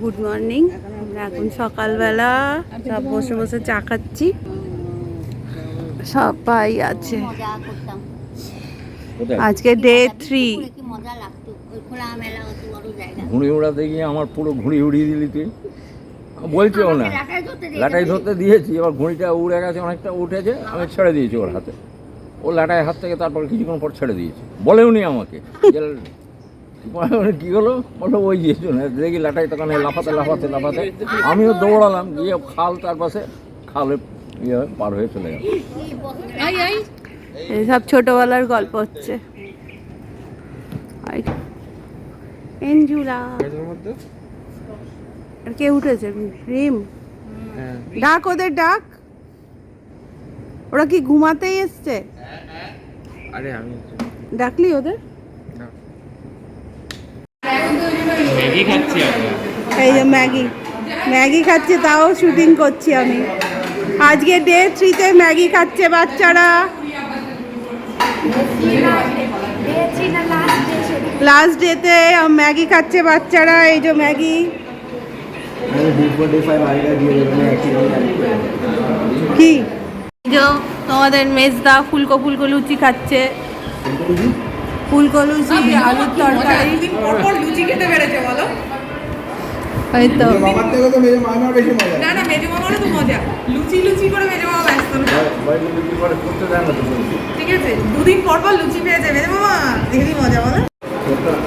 Good morning আমরা এখন সকালবেলা সব বসে বসে চা খাচ্ছি। সবাই আছে। আজকে ডে থ্রি পুরো কি মজা লাগতো? ওই খোলা মেলা অত বড় জায়গা। ঘুড়ি উড়াতে গিয়ে আমার পুরো ঘুড়ি উড়িয়ে দিলি তুই। বলছেও না। লাটাই ধরতে দিয়েছে এবার ঘুড়িটা উড়ে গেছে অনেকটা উঠেছে আমি ছেড়ে দিয়েছি ওর হাতে। ও লাটাই হাত থেকে তারপর কিছুক্ষণ পর ছেড়ে দিয়েছে। বলেও নি আমাকে। কী হলো? বলো ওই যে শোনে, দেখি লাটাই তখন লাফাতে লাফাতে লাফাতে। আমিও দৌড়ালাম গিয়ে খাল তার পাশে খালে ইয়ে পার হয়ে চলে গেল। সব ছোটবেলার গল্প হচ্ছে। কে উঠেছে? রিম ডাক ওদের ডাক। ওরা কি ঘুমাতেই এসছে? আরে আমি ডাকলি ওদের? ম্যাগি খাচ্ছি আমরা। এই যে ম্যাগি। ম্যাগি খাচ্ছে তাও শুটিং করছি আমি। আজকে ডে থ্রিতে ম্যাগি খাচ্ছে বাচ্চারা। লাস্ট ডেতে ম্যাগি খাচ্ছে বাচ্চারা এই যে ম্যাগি। কি? এই যে তোমাদের মেজদা ফুলকো ফুলকো লুচি খাচ্ছে। ফুলকো লুচি আলুর তরকারি। লুচি খেতে পেরেছে বলো। এই তো বাবার থেকে তো মেয়ে মামার বেশি মজা। না না মেজো মামারও তো মজা। লুচি লুচি করে মেজো মামা ব্যস্ত না। করতে দেয় না তো ঠিক আছে দুদিন পর পর লুচি মেজো মামা দেখি মজা বলো।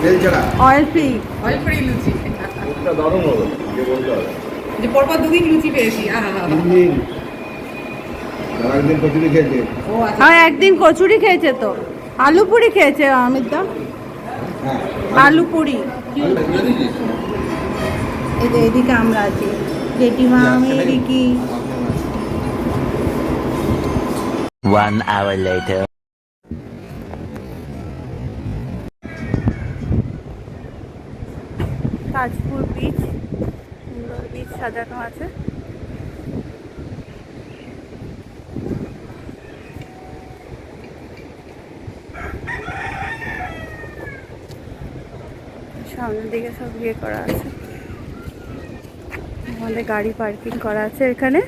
তেল ছাড়া। অয়েল ফ্রি অয়েল ফ্রি লুচি। এটা দারুণ হলো যে বলতে হবে। যে পর পর দুদিন লুচি পেয়েছি। আহা হা তিন দিন আর একদিন কচুরি খেয়েছে। ও আচ্ছা। একদিন কচুরি খেয়েছে তো। আলু পুরি খেয়েছে অমিত দা। হ্যাঁ। আলু পুরি। এই যে এদিকে আমরা আছি। জেঠিমা আমি Ricky. One hour later. Tajpur beach সুন্দর বিচ সাজানো আছে। সামনের দিকে সব ইয়ে করা আছে। আমাদের গাড়ি পার্কিং করা আছে এখানে।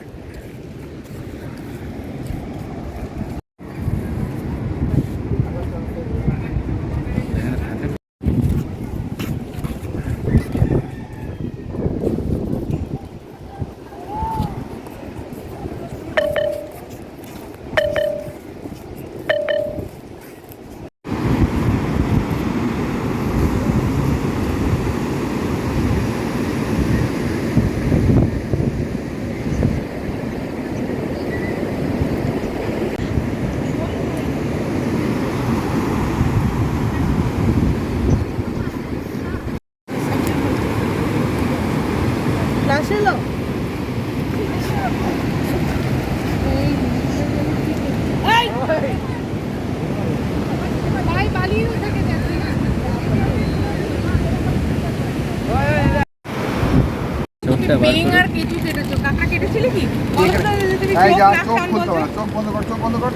বিং কেঁচু কেটেছো? কাকা কেটেছিলে কি? বলো তো যদি তুমি এই যা চোখ কান খুলতে চোখ বন্ধ কর চোখ বন্ধ কর।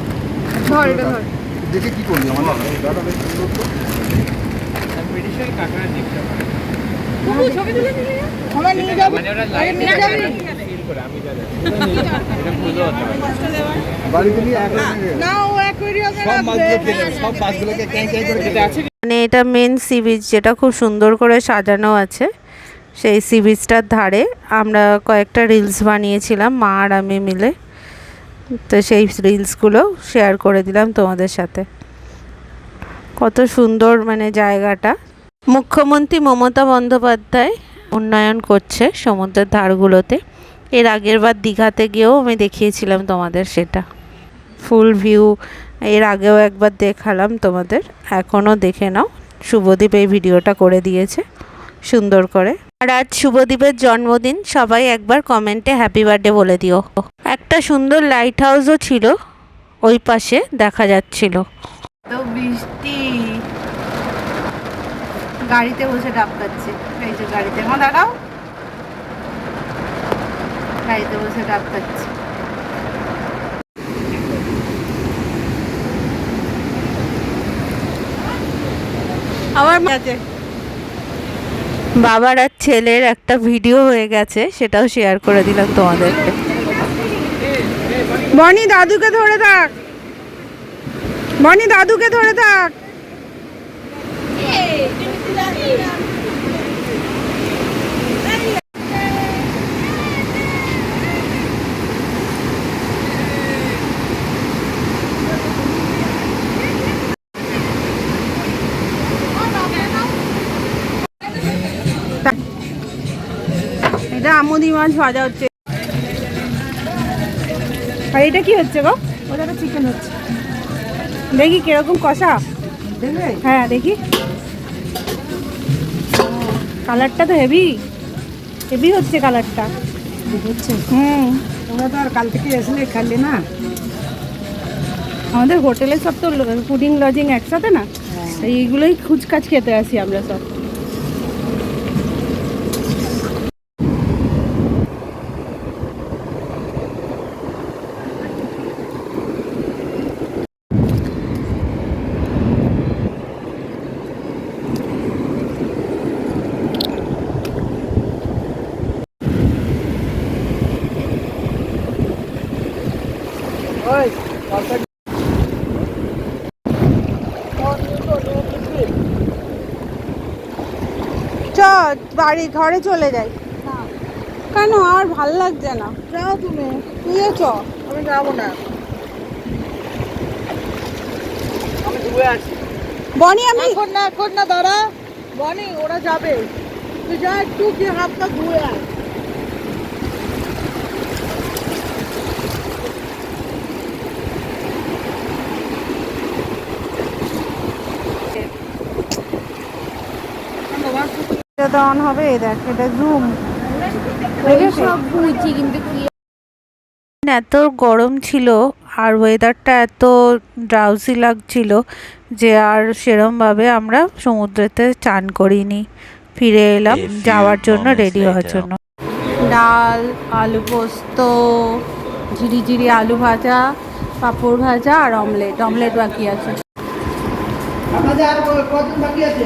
ধর এটা ধর। দেখে কি করলি আমার? দাদা বেশ সুন্দর তো। মেডিসিন কাকার দেখতে পারে কুকু ছবি তুলে নিয়ে আমরা নিয়ে যাব। মানে ওরা নিয়ে যাবি? মানে এটা মেন সি বিচ যেটা খুব সুন্দর করে সাজানো আছে। সেই সি বিচটার ধারে আমরা কয়েকটা রিলস বানিয়েছিলাম, মা আর আমি মিলে। তো সেই রিলসগুলো শেয়ার করে দিলাম তোমাদের সাথে। কত সুন্দর মানে জায়গাটা। মুখ্যমন্ত্রী মমতা বন্দ্যোপাধ্যায় উন্নয়ন করছে সমুদ্রের ধারগুলোতে। এর আগের বার দীঘাতে গিয়েও আমি দেখিয়েছিলাম তোমাদের সেটা। ফুল ভিউ এর আগেও একবার দেখালাম তোমাদের। এখনও দেখে নাও। শুভদীপ এই ভিডিওটা করে দিয়েছে। সুন্দর করে। আর আজ শুভদীপের জন্মদিন, সবাই একবার কমেন্টে হ্যাপি বার্থডে বলে দিও। একটা সুন্দর লাইট হাউসও ছিল, ওই পাশে দেখা যাচ্ছিল। তো বৃষ্টি। গাড়িতে বসে ডাবকাচ্ছে এই যে গাড়িতে। মা দাঁড়াও। গাড়িতে বসে ডাবকাচ্ছে আবার আছে বাবার আর ছেলের একটা ভিডিও হয়ে গেছে, সেটাও শেয়ার করে দিলাম তোমাদেরকে। বনি দাদুকে ধরে থাক। বনি দাদুকে ধরে থাক এটা আমুদি মাছ ভাজা হচ্ছে। আর এটা কি হচ্ছে গো? ওটা তো চিকেন হচ্ছে। দেখি কীরকম কষা। হ্যাঁ দেখি। কালারটা তো হেভি। হেভি হচ্ছে কালারটা। হচ্ছে। হুম। তোমরা তো আর কাল থেকে এসলে খালি না? আমাদের হোটেলে সব তো ফুডিং লজিং একসাথে না? এইগুলোই খুচকাচ খেতে আসি আমরা সব চ বাড়ি ঘরে চলে যাই। কেন? আর ভালো লাগছে না। যাও তুমি। তুইও চ। আমি যাব না। বনি আমি এখন না এখন না দাঁড়া। বনি ওরা যাবে। তুই যা একটু কি হাতটা ধুয়ে আয়। এটা অন হবে এই দেখ এটা জুম সব বুঝছি কিন্তু কি এত গরম ছিল আর ওয়েদারটা এত ড্রাউজি লাগছিল যে আর সেরমভাবে আমরা সমুদ্রেতে চান করিনি। ফিরে এলাম যাওয়ার জন্য রেডি হওয়ার জন্য। ডাল আলু পোস্ত ঝিরি ঝিরি আলু ভাজা পাঁপড় ভাজা আর অমলেট অমলেট বাকি আছে। আপনাদের আর ক- কজন বাকি আছে?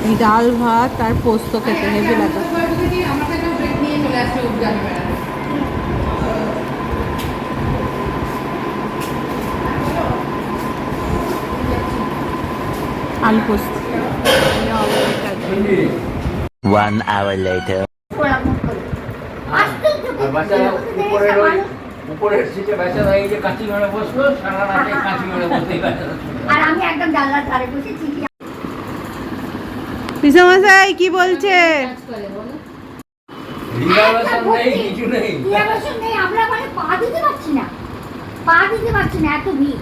এই ডাল ভাত আর পোস্ত খেতে হেভি লাগে আলু পোস্ত One hour later. আর উপরের সিটে বাচ্চারা এই যে কাঁচি মেরে বসল সারা রাতে কাঁচি মেরে বসে আর আমি একদম জানলার ধারে বসে চিঠি পিসামশাই কি বলছে? রিজার্ভেশন নেই কিছু নেই। রিজার্ভেশন নেই আমরা মানে পা দিতে পারছি না। পা দিতে পারছি না এত ভিড়।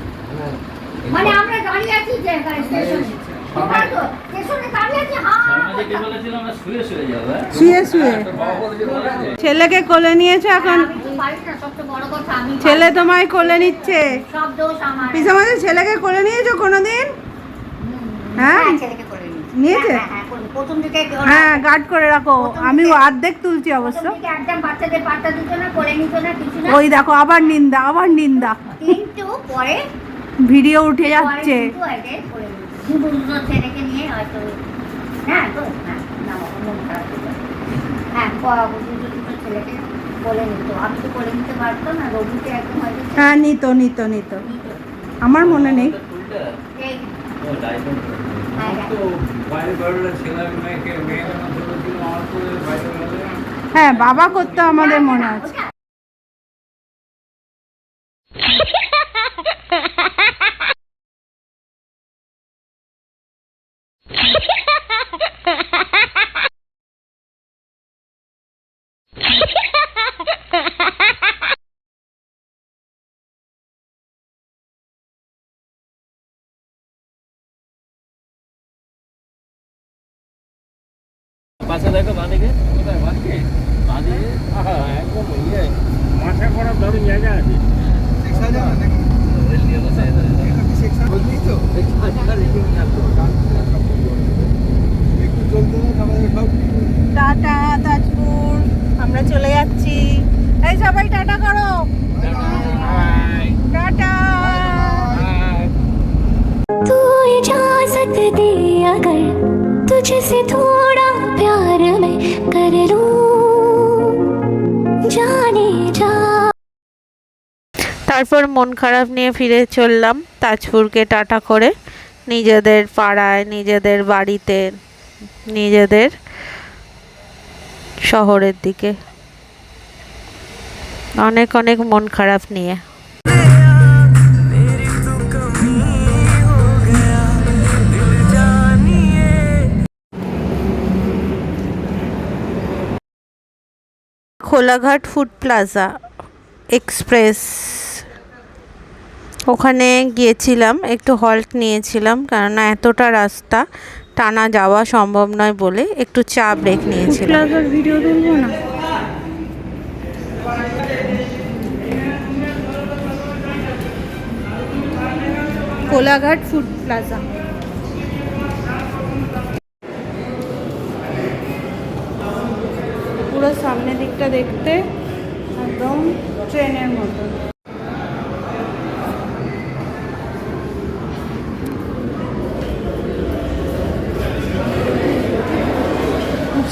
আমরা দাঁড়িয়ে আছি হ্যাঁ? ছেলেকে কোলে নিয়েছো এখন? আমি তো পারি না সবচেয়ে বড় কথা আমি পারি ছেলে তোমায় কোলে নিচ্ছে। সব দোষ পিসামশাই ছেলেকে কোলে নিয়েছো কোনোদিন? হ্যাঁ? হ্যাঁ নিয়েছি। হ্যাঁ, হ্যাঁ, ওরা- হ্যাঁ গার্ড করে রাখো। আমি অর্ধেক তুলছি অবশ্য। ওই দেখো আবার নিন্দা আবার নিন্দা। কিন্তু পরে ভিডিও উঠে যাচ্ছে। হ্যাঁ তো হ্যাঁ হয়ে। হ্যাঁ নিত। নিতে হ্যাঁ নিত। আমার মনে নেই। হ্যাঁ, বাবা করতো আমাদের মনে আছে। ওটা পাশে দেখো তারপর মন খারাপ নিয়ে ফিরে চললাম তাজপুরকে টাটা করে। নিজেদের পাড়ায়, নিজেদের বাড়িতে, নিজেদের শহরের দিকে। অনেক অনেক মন খারাপ নিয়ে। Kholaghat food plaza express. ওখানে গিয়েছিলাম, একটু হল্ট নিয়েছিলাম কেননা এতটা রাস্তা, টানা যাওয়া সম্ভব নয় বলে একটু চা ব্রেক নিয়েছিলাম। কোলাঘাট ফুড প্লাজা পুরো সামনের দিকটা দেখতে একদম ট্রেনের মতো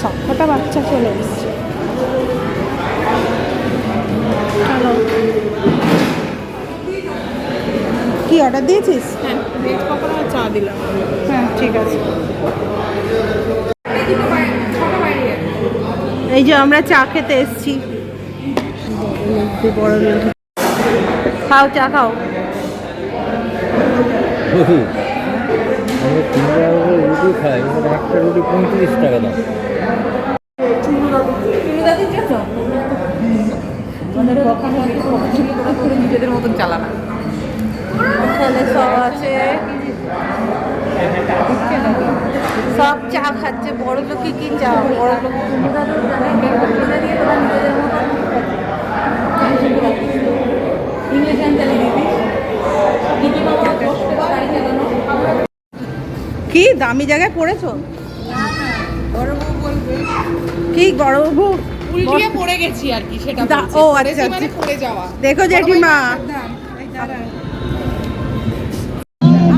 সবকটা বাচ্চা চলে এসছে হ্যালো কি অর্ডার দিয়েছিস? হ্যাঁ ভেজ পকোড়া আর চা দিলাম। হ্যাঁ ঠিক আছে। এই যে আমরা চা খেতে এসেছি। খাও চা খাও। আমরা তিন টাকা করে রুটি খাই ওটা একটা রুটি পঁয়ত্রিশ টাকা দাম সব আছে। সব চা খাচ্ছে। বড় লোকে কি চা? বড় লোক কি দামি জায়গায় পড়েছো? কি বাবু উল্টিয়ে পড়ে গেছি আর কি সেটা ও, পড়েছি আচ্ছা, মানে আচ্ছা। পড়ে যাওয়া। দেখো জেঠিমা।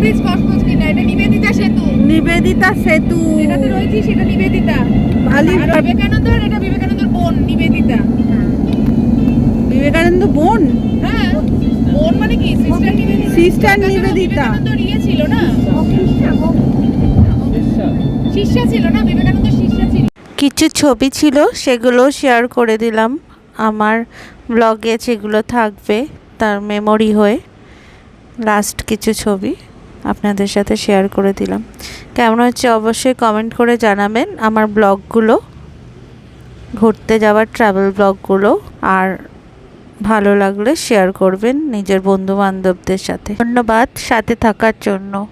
ব্রিজ কসমস কি না এটা নিবেদিতা সেতু। নিবেদিতা সেতু। যেটাতে রয়েছি সেটা নিবেদিতা। আর বিবেকানন্দ এটা বিবেকানন্দের বোন নিবেদিতা। বিবেকানন্দ বোন? হ্যাঁ বোন মানে কি? সিস্টার নিবেদিতা। তাছাড়া নিবেদিতা। ইয়ে ছিল না? শিষ্যা ছিল না বিবেকানন্দ শিষ্যা ছিল। কিছু ছবি ছিল সেগুলো শেয়ার করে দিলাম। আমার ব্লগে যেগুলো থাকবে তার মেমোরি হয়ে লাস্ট কিছু ছবি। আপনাদের সাথে শেয়ার করে দিলাম। কেমন হচ্ছে অবশ্যই কমেন্ট করে জানাবেন আমার ব্লগগুলো ঘুরতে যাওয়ার ট্রাভেল ব্লগগুলো আর ভালো লাগলে শেয়ার করবেন নিজের বন্ধু বান্ধবদের সাথে। ধন্যবাদ, সাথে থাকার জন্য।